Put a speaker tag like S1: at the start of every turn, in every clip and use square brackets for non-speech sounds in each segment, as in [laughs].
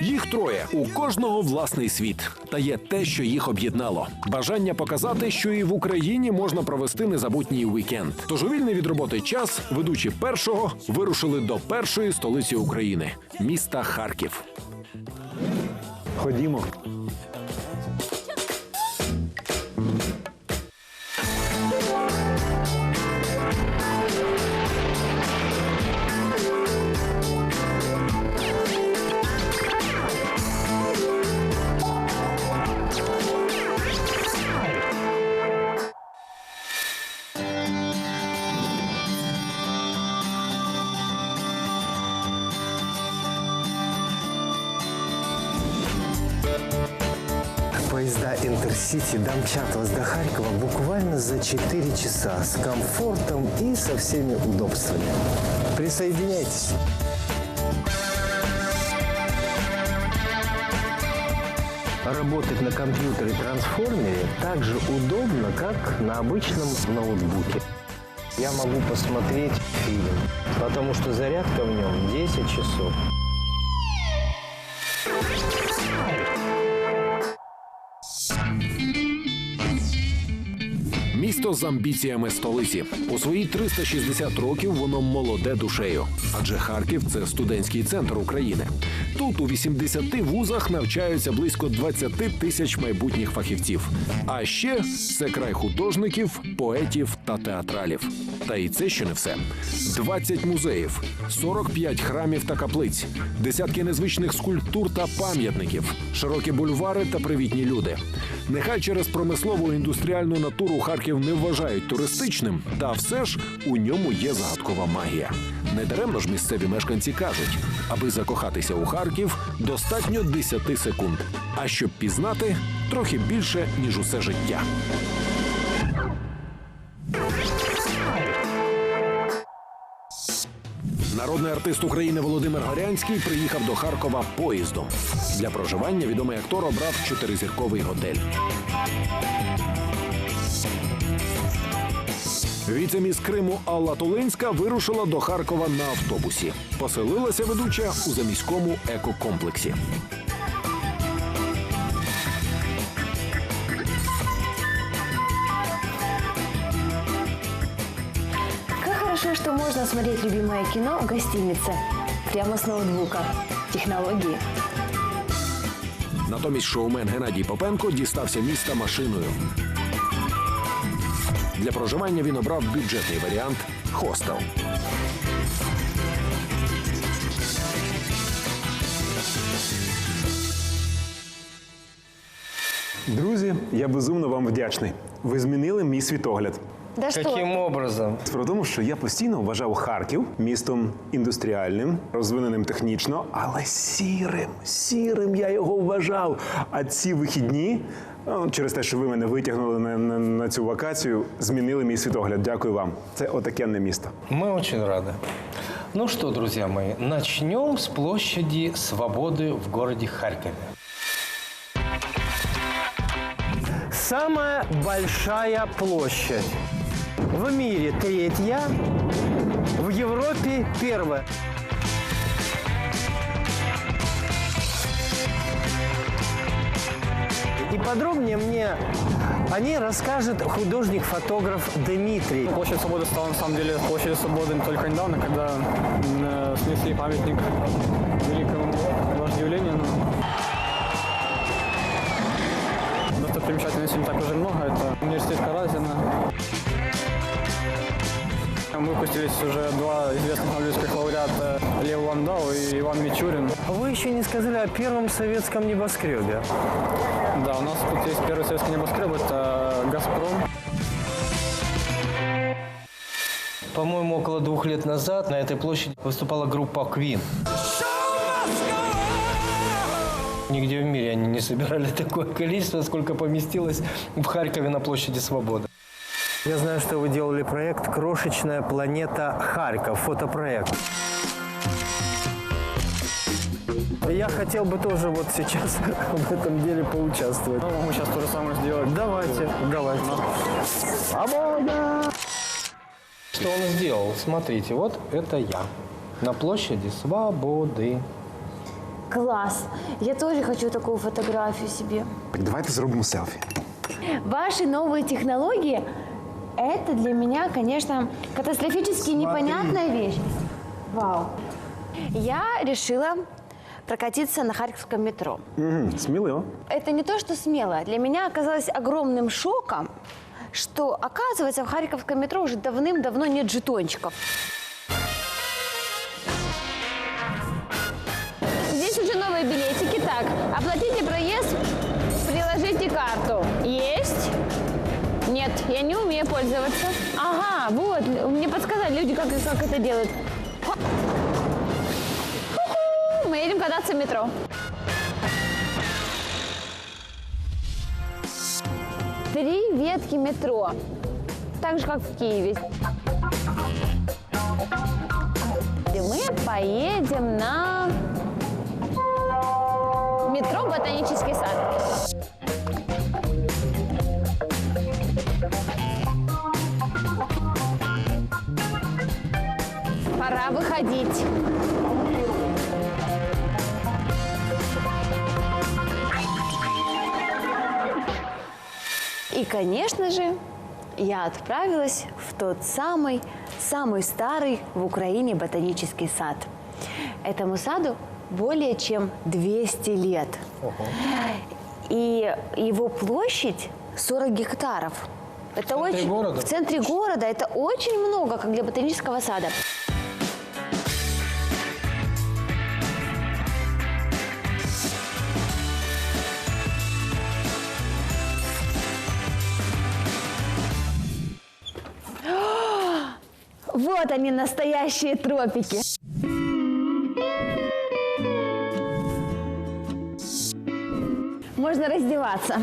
S1: Їх троє у кожного власний світ. Та є те, що їх об'єднало: бажання показати, що і в Україні можна провести незабутній вікенд. Тож у вільний від роботи час ведучі першого вирушили до першої столиці України міста Харків.
S2: Ходімо.
S3: Поезда Интерсити домчат вас до Харькова буквально за 4 часа с комфортом и со всеми удобствами. Присоединяйтесь. Работать на компьютере-трансформере так же удобно, как на обычном ноутбуке. Я могу посмотреть фильм, потому что зарядка в нем 10 часов.
S1: Місто з амбіціями столиці. У свої 360 років воно молоде душею. Адже Харків це студентський центр України. Тут у 80 вузах навчаються близько 20 тисяч майбутніх фахівців. А ще це край художників, поетів та театралів. Та і це ще не все: 20 музеїв, 45 храмів та каплиць, десятки незвичних скульптур та пам'ятників, широкі бульвари та привітні люди. Нехай через промислову індустріальну натуру Харків не вважають туристичним, та все ж у ньому є загадкова магія. Недаремно ж місцеві мешканці кажуть, аби закохатися у Харків, достатньо 10 секунд. А щоб пізнати, трохи більше ніж усе життя. Народний артист України Володимир Горянський приїхав до Харкова поїздом. Для проживання відомий актор обрав чотиризірковий готель. Віцеміс Криму Алла Тулинська вирушила до Харкова на автобусі. Поселилася ведуча у заміському екокомплексі.
S4: Как хорошо, что можно смотреть любимое кино в гостинице. Прямо с ноутбука. Технологии.
S1: Натомість шоумен Геннадій Попенко дістався міста машиною. Для проживання він обрав бюджетний варіант хостел.
S2: Друзі, я безумно вам вдячний. Ви змінили мій світогляд.
S4: Да?
S3: Каким образом?
S2: В тому, що я постійно вважав Харків містом індустріальним, розвиненим технічно, але сірим, сірим я його вважав. А ці вихідні, через те, що ви мене витягнули на, на, на цю вакацію, змінили мій світогляд. Дякую вам. Це отакенне місто.
S5: Мы очень рады. Ну что, друзья мои, начнем с площади Свободы в городе Харькове.
S3: Самая большая площадь. В мире третья, в Европе первая. Подробнее мне о ней расскажет художник-фотограф Дмитрий.
S6: Площадь Свободы стала на самом деле площадью Свободы только недавно, когда э, снесли памятник великому вождю Ленину. Достопримечательностей не так уже много. Это университет Каразина. Выпустились уже два известных нобелевских лауреата Лев Ландау и Иван Мичурин.
S3: Вы еще не сказали о первом советском небоскребе.
S6: Да, у нас тут есть первый советский небоскреб, это «Газпром».
S5: По-моему, около двух лет назад на этой площади выступала группа Queen. Нигде в мире они не собирали [laughs] такое количество, сколько поместилось в Харькове на площади Свободы.
S3: Я знаю, что вы делали проект «Крошечная планета Харьков», фотопроект. Я хотел бы тоже вот сейчас [laughs] в этом деле поучаствовать.
S6: Ну, мы сейчас то же самое сделать.
S3: Давайте, давайте. Свобода!
S5: Что он сделал? Смотрите, вот это я на площади Свободы.
S4: Класс. Я тоже хочу такую фотографию себе.
S2: Так давайте зробимо селфі.
S4: Ваши новые технологии – это для меня, конечно, катастрофически непонятная вещь. Вау. Я решила прокатиться на Харьковском метро.
S2: Угу, сміливо.
S4: Это не то, что смело. Для меня оказалось огромным шоком, что, оказывается, в Харьковском метро уже давным-давно нет жетончиков. Здесь уже новые билетики. Так, оплатите проезд, приложите карту. Я не умею пользоваться. Ага, вот, мне подсказали люди, как, как это делают. Мы едем кататься в метро. Три ветки метро. Так же, как в Киеве. И мы поедем на метро Ботанический сад. Пора выходить. И, конечно же, я отправилась в тот самый, самый старый в Украине ботанический сад. Этому саду более чем 200 лет. И его площадь 40 гектаров. Это
S5: центре
S4: очень,
S5: города?
S4: В центре города это очень много, как для ботанического сада. Вот они, настоящие тропики. Можно раздеваться.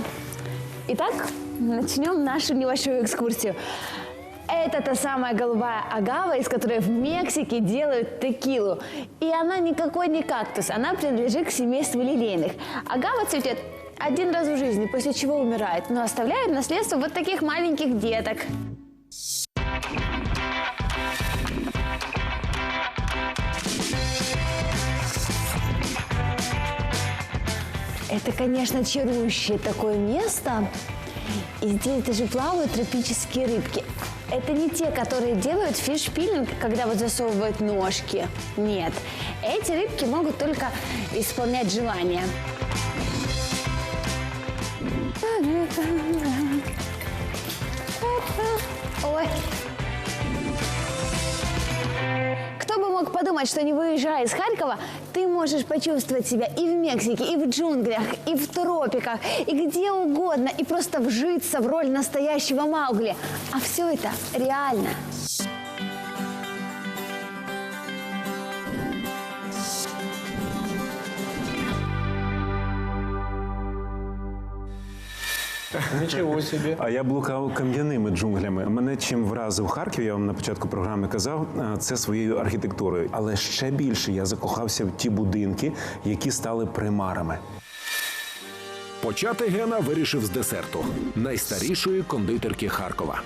S4: Итак, начнем нашу небольшую экскурсию. Это та самая голубая агава, из которой в Мексике делают текилу. И она никакой не кактус, она принадлежит к семейству лилейных. Агава цветет один раз в жизни, после чего умирает, но оставляет наследство вот таких маленьких деток. Это, конечно, чарующее такое место. И здесь даже плавают тропические рыбки. Это не те, которые делают фишпилинг, когда вот засовывают ножки. Нет. Эти рыбки могут только исполнять желания. Ой. Мог подумать, что не выезжая из Харькова, ты можешь почувствовать себя и в Мексике, и в джунглях, и в тропиках, и где угодно, и просто вжиться в роль настоящего Маугли. А все это реально.
S5: Ничего себе.
S2: А я блукав кам'яними джунглями. Мене чим вразив Харків, я вам на початку програми казав, це своєю архітектурою. Але ще більше я закохався в ті будинки, які стали примарами.
S1: Почати Гена вирішив з десерту найстарішої кондитерки Харкова.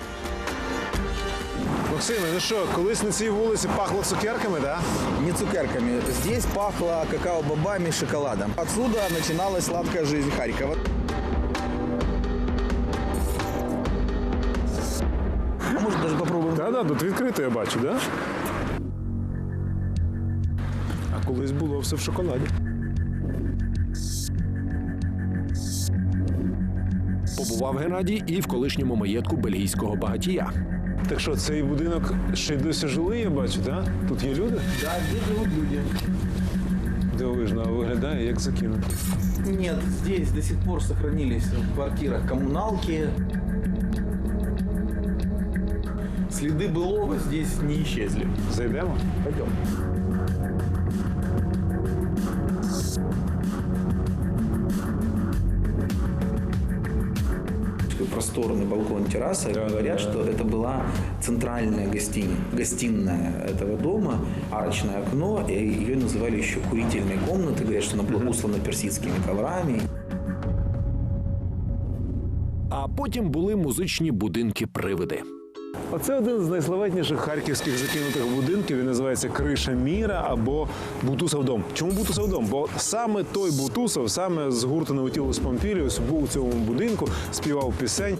S2: Максиме, ну що, колись на цій вулиці пахло цукерками, так?
S7: Не цукерками. Здесь пахло какао-бобами и шоколадом. Отсюда начиналась сладкая жизнь Харькова.
S2: Так, так, тут відкрито я бачу, так? А колись було все в шоколаді.
S1: Побував Геннадій і в колишньому маєтку бельгійського багатія.
S2: Так що, цей будинок ще й досі жилий, я бачу, так? Тут є люди?
S7: Да, здесь живут люди.
S2: Дивовижно, виглядає як закинуто.
S7: Нет, здесь до сих пор сохранились в квартирах коммуналки. Следы былого здесь не исчезли.
S2: Зайдемо?
S7: Пойдем. просторный балкон терраса. Говорят, что это была центральная гостиница, гостиная этого дома, арочное окно, и ее называли еще курительной комнатой. Говорят, что она была услана персидскими коврами.
S1: А потім були музичні будинки-привиди.
S2: Оце один з найславетніших харківських закинутих будинків. Він називається Криша Міра або Бутусов дом. Чому Бутусов дом? Бо саме той Бутусов, саме з гурту Наутілус Помпіліус, був у цьому будинку, співав пісень.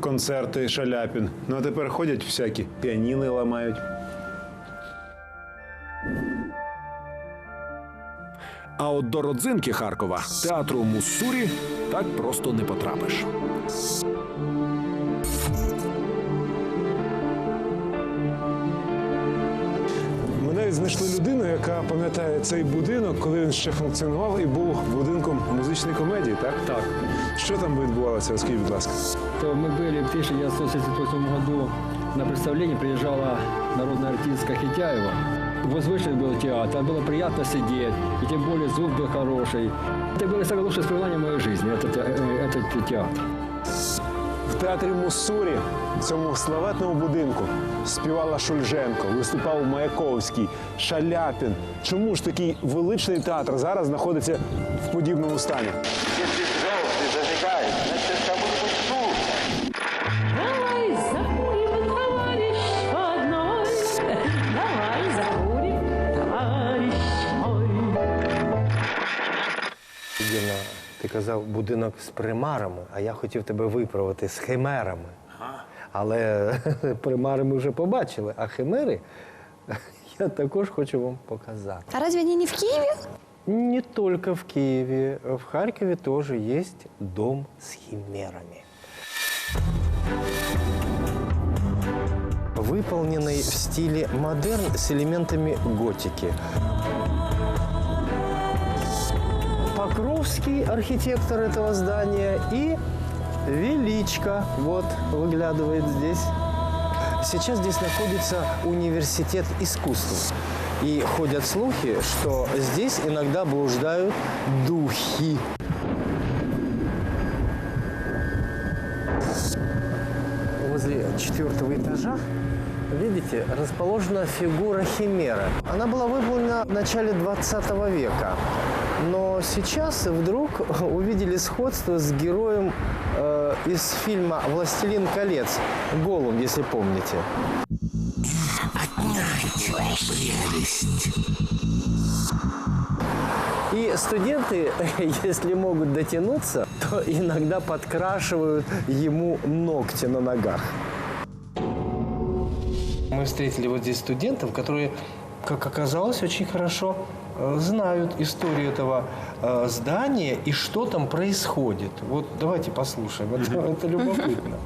S2: Концерти Шаляпін. Ну а тепер ходять всякі піаніни ламають.
S1: А от до родзинки Харкова театру Муссурі так просто не потрапиш.
S2: знайшли людину, яка пам'ятає цей будинок, коли він ще функціонував і був будинком музичної комедії, так?
S8: Так.
S2: Що там відбувалося? Розкажіть, будь ласка.
S8: То мы были в 1978 году на представлении, приезжала народная артистка Хитяева. Возвышенный был театр, было приятно сидеть, и тем более звук был хороший. Это было самое лучшее воспоминание моей жизни, этот, э, этот театр.
S2: Театрі Муссурі, в цьому славетному будинку, співала Шульженко, виступав Маяковський, Шаляпін. Чому ж такий величний театр зараз знаходиться в подібному стані?
S3: казав будинок з примарами, а я хотів тебе виправити з химерами. Але [laughs] примари ми вже побачили, а химери [laughs] я також хочу вам показати.
S4: А разве они не в Киеве?
S3: Не только в Киеве, в Харькове тоже есть дом с химерами. Выполненный в стиле модерн с элементами готики. Покровский архитектор этого здания и Величко, вот, выглядывает здесь. Сейчас здесь находится университет искусств. И ходят слухи, что здесь иногда блуждают духи. Возле четвертого этажа, видите, расположена фигура Химера. Она была выполнена в начале 20 века. Но сейчас вдруг [laughs] увидели сходство с героем э, из фильма «Властелин колец» Голум, если помните. И студенты, [laughs] если могут дотянуться, [laughs] то иногда подкрашивают ему ногти на ногах. Мы встретили вот здесь студентов, которые, как оказалось, очень хорошо знают историю этого э, здания и что там происходит. Вот давайте послушаем, это, это любопытно.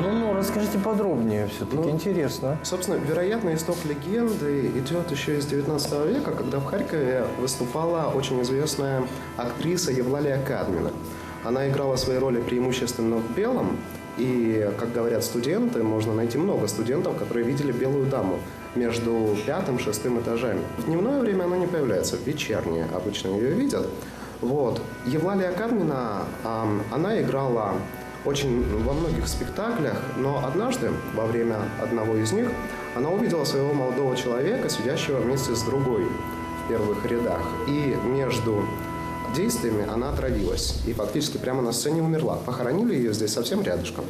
S3: Ну, ну, расскажите подробнее все-таки, интересно.
S9: Собственно, вероятно, исток легенды идет еще из 19 века, когда в Харькове выступала очень известная актриса Евлалия Кадмина. Она играла свои роли преимущественно в белом, и, как говорят студенты, можно найти много студентов, которые видели белую даму между пятым и шестым этажами. В дневное время она не появляется, в вечернее обычно ее видят. Вот. Евлалия Кадмина, ам, она играла очень во многих спектаклях, но однажды, во время одного из них, она увидела своего молодого человека, сидящего вместе с другой в первых рядах. И между действиями она отравилась. И фактически прямо на сцене умерла. Похоронили ее здесь совсем рядышком.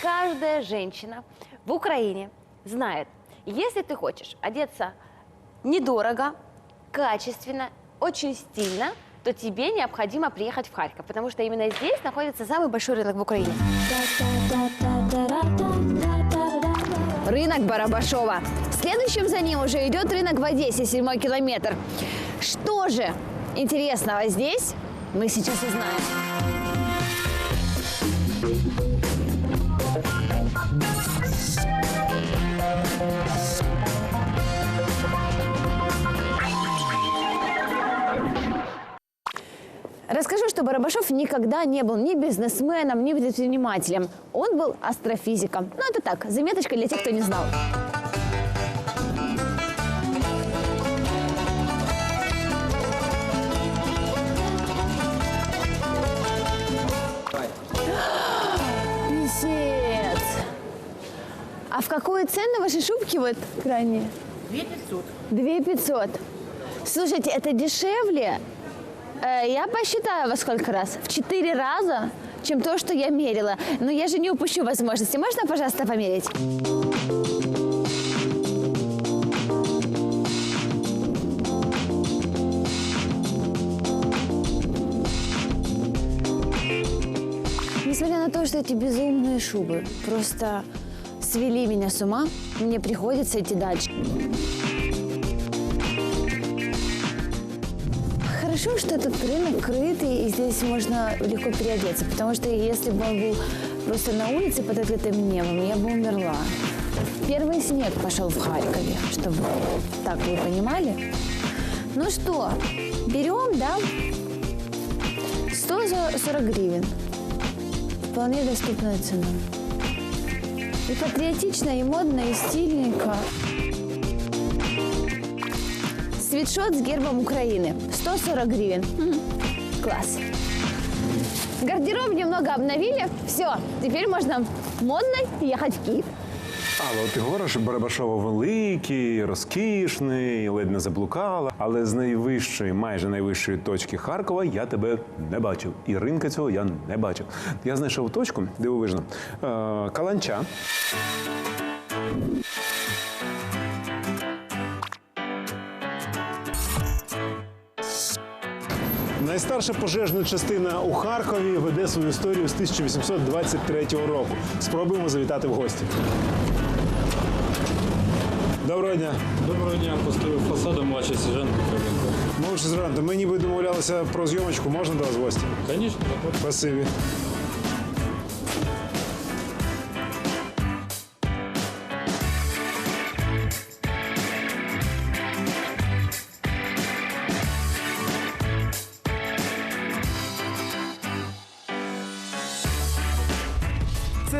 S4: Каждая женщина в Украине знает, если ты хочешь одеться недорого, качественно, очень стильно, то тебе необходимо приехать в Харьков, потому что именно здесь находится самый большой рынок в Украине. Рынок Барабашова. Следующим за ним уже идет рынок в Одессе, седьмой километр. Что же интересного здесь, мы сейчас узнаем. Расскажу, что Барабашов никогда не был ни бизнесменом, ни предпринимателем. Он был астрофизиком. Ну, это так, заметочка для тех, кто не знал. А в какую цену ваши шубки вот крайние?
S10: 2500.
S4: 2500. Слушайте, это дешевле, э, я посчитаю во сколько раз, в 4 раза, чем то, что я мерила. Но я же не упущу возможности. Можно, пожалуйста, померить? Несмотря на то, что эти безумные шубы просто свели меня с ума, мне приходится идти дальше. Хорошо, что этот рынок крытый, и здесь можно легко переодеться, потому что если бы он был просто на улице под открытым небом, я бы умерла. Первый снег пошел в Харькове, чтобы так вы понимали. Ну что, берем, да? 140 гривен. Вполне доступная цена. И патриотично, и модно, и стильненько. Свитшот с гербом Украины. 140 гривен. Класс. Гардероб немного обновили. Все, теперь можно модно ехать в Киев.
S2: Але ти говориш, Барабашово великий, розкішний, ледь не заблукала. Але з найвищої, майже найвищої точки Харкова я тебе не бачив. І ринка цього я не бачив. Я знайшов точку, дивовижно. Е, Каланча. Найстарша пожежна частина у Харкові веде свою історію з 1823 року. Спробуємо завітати в гості. Доброго дня.
S11: Доброго дня, постою фасадом младший сержант Кривенко.
S2: Молодший сержант, ми ніби домовлялися про зйомочку. Можна до вас в гості?
S11: Звісно,
S2: Спасибі.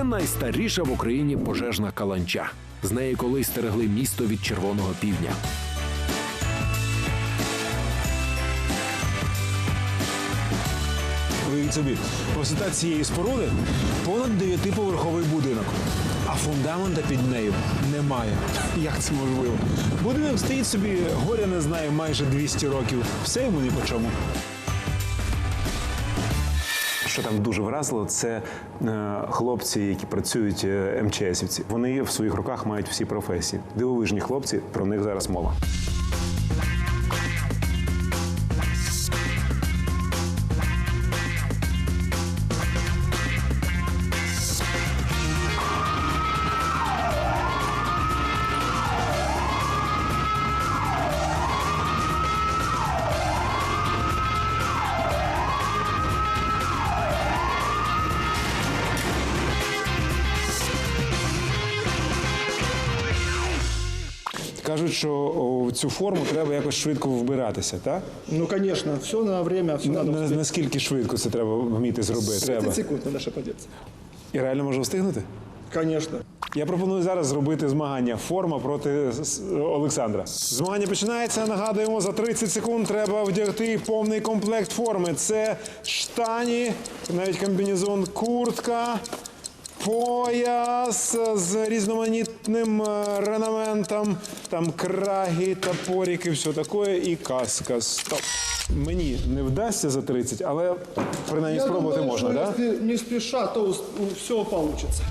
S1: Найстаріша в Україні пожежна каланча. З неї колись стерегли місто від червоного півдня.
S2: Уявіть собі, висота цієї споруди понад дев'ятиповерховий будинок, а фундамента під нею немає. Як це можливо? Будинок стоїть собі, горя не знає майже 200 років. Все йому ні по чому. Що там дуже вразило, це е, хлопці, які працюють е, МЧСівці. Вони в своїх руках мають всі професії. Дивовижні хлопці, про них зараз мова. Що у цю форму треба якось швидко вбиратися, так?
S12: Ну, конечно, все на время, все
S2: На-
S12: успеть.
S2: Наскільки швидко це треба вміти зробити?
S12: 30
S2: Треба.
S12: секунд надо шепотеться.
S2: І реально може встигнути?
S12: Конечно.
S2: Я пропоную зараз зробити змагання форма проти Олександра. Змагання починається. Нагадуємо, за 30 секунд треба вдягти повний комплект форми. Це штані, навіть комбінезон, куртка, пояс з різноманітним ренаментом, орнаментом, там краги, топорики, все таке, і каска. Стоп. Мені не вдасться за 30, але принаймні
S12: Я
S2: спробувати
S12: думаю,
S2: можна,
S12: что
S2: так? Да?
S12: если не спеша, то всього получится.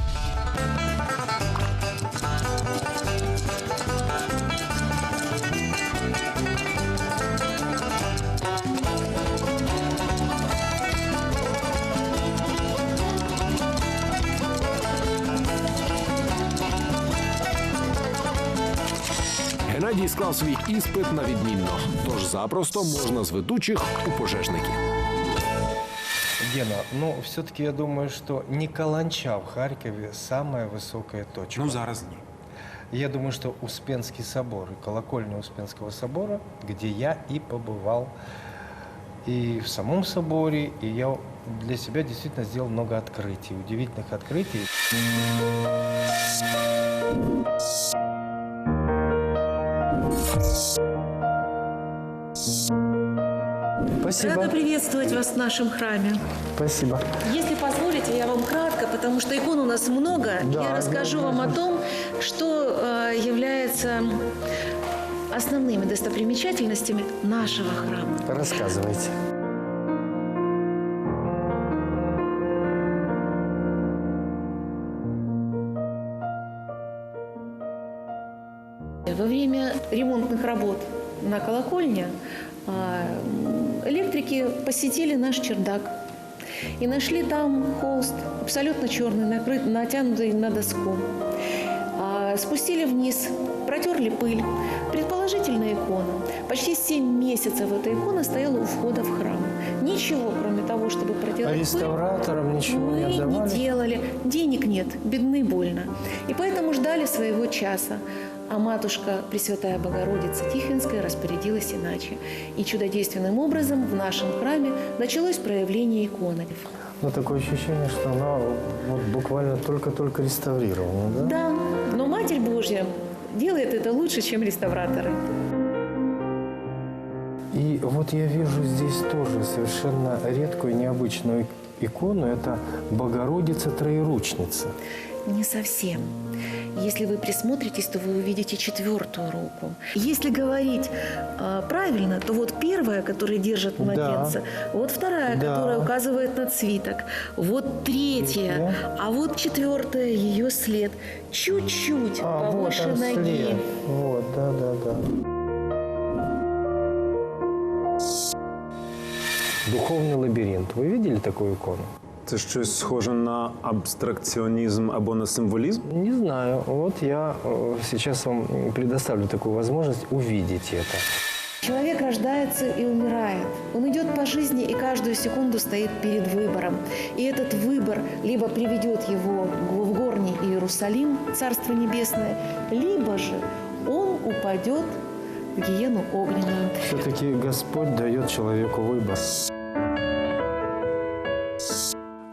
S1: Геннадій склав свій іспит на відмінно, тож запросто можна з ведучих у пожежники.
S5: Гена, ну все-таки я думаю, что не Каланча в Харькове самая высокая точка.
S2: Ну зараз ні.
S5: Я думаю, что Успенский собор и колокольня Успенского собора, где я и побывал, и в самом соборе, и я для себя действительно сделал много открытий, удивительных открытий.
S3: Спасибо.
S10: Рада приветствовать вас в нашем храме.
S3: Спасибо.
S10: Если позволите, я вам кратко, потому что икон у нас много,
S3: Да,
S10: я расскажу
S3: да,
S10: вам
S3: да.
S10: о том, что э, является основными достопримечательностями нашего храма.
S3: Рассказывайте.
S10: Во время ремонтных работ на колокольне а, электрики посетили наш чердак и нашли там холст, абсолютно черный, накрыт, натянутый на доску. А, Спустили вниз, протерли пыль. Предположительно икона. Почти 7 месяцев эта икона стояла у входа в храм. Ничего, кроме того, чтобы проделать
S3: А
S10: пыль,
S3: реставраторам ничего
S10: мы
S3: не отдавали?
S10: делали. Денег нет, бедны больно. И поэтому ждали своего часа. А матушка Пресвятая Богородица Тихвинская распорядилась иначе. И чудодейственным образом в нашем храме началось проявление иконы.
S3: Ну, такое ощущение, что она вот буквально только-только реставрирована, да?
S10: Да, но Матерь Божья делает это лучше, чем реставраторы.
S3: И вот я вижу здесь тоже совершенно редкую, необычную икону. Это Богородица Троеручница.
S10: Не совсем. Если вы присмотритесь, то вы увидите четвертую руку. Если говорить а, правильно, то вот первая, которая держит
S3: Да.
S10: младенца, вот вторая,
S3: Да.
S10: которая указывает на свиток, вот третья,
S3: Третья.
S10: а вот четвертая ее след чуть-чуть
S3: А, вот
S10: повыше
S3: он
S10: ноги.
S3: след. Вот, да-да-да. Духовный лабиринт. Вы видели такую икону?
S2: Це щось схоже на абстракціонізм або на символізм?
S3: Не знаю. Вот я э, сейчас вам предоставлю такую возможность увидеть это.
S10: Человек рождается и умирает. Он идет по жизни и каждую секунду стоит перед выбором. И этот выбор либо приведет его в горний Иерусалим, Царство Небесное, либо же он упадет в гиену огненную.
S3: Все-таки Господь дает человеку выбор.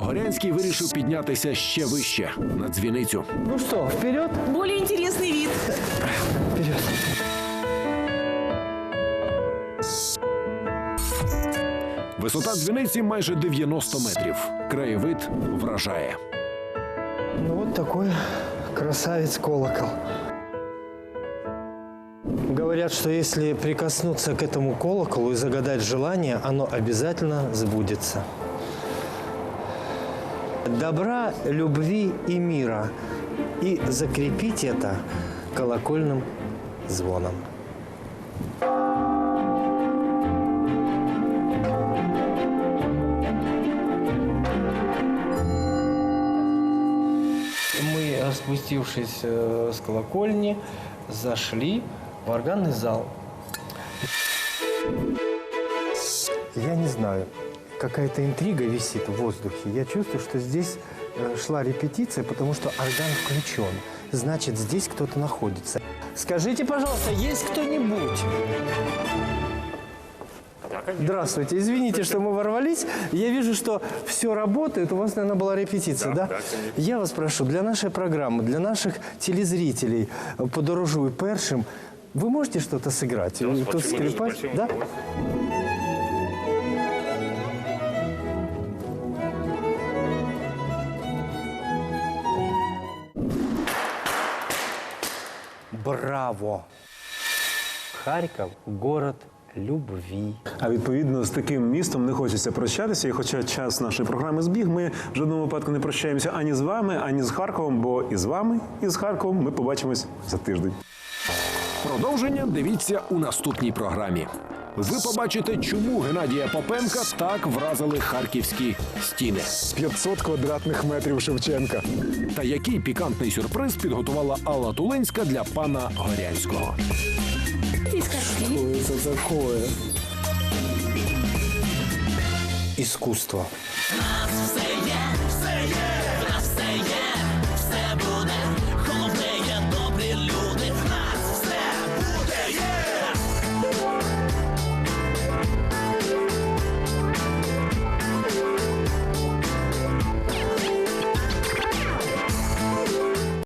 S1: Горянський вирішив піднятися ще вище на дзвіницю.
S3: Ну что, вперед?
S10: Более интересный вид.
S3: Вперед.
S1: Висота дзвіниці майже 90 метрів. Краєвид вражає.
S3: Ну вот такой красавец колокол. Говорят, что если прикоснуться к этому колоколу и загадать желание, оно обязательно сбудется. Добра, любви и мира. И закрепить это колокольным звоном.
S5: Мы, спустившись э, с колокольни, зашли в органный зал.
S3: Я не знаю, какая-то интрига висит в воздухе. Я чувствую, что здесь э, шла репетиция, потому что орган включен. Значит, здесь кто-то находится. Скажите, пожалуйста, есть кто-нибудь? Здравствуйте, извините, что мы ворвались. Я вижу, что все работает. У вас, наверное, была репетиция, да? Я вас прошу, для нашей программы, для наших телезрителей э, «Подорожуй першим», вы можете что-то сыграть? Э, Тут скрипач, да? Браво! Харків – город любви.
S2: А відповідно з таким містом не хочеться прощатися. І хоча час нашої програми збіг, ми в жодному випадку не прощаємося ані з вами, ані з Харковом, бо і з вами, і з Харковом ми побачимось за тиждень.
S1: Продовження дивіться у наступній програмі. Ви побачите, чому Геннадія Попенка так вразили харківські стіни.
S2: 500 квадратних метрів Шевченка.
S1: Та який пікантний сюрприз підготувала Алла Тулинська для пана Горянського.
S3: Это такое?
S13: Є,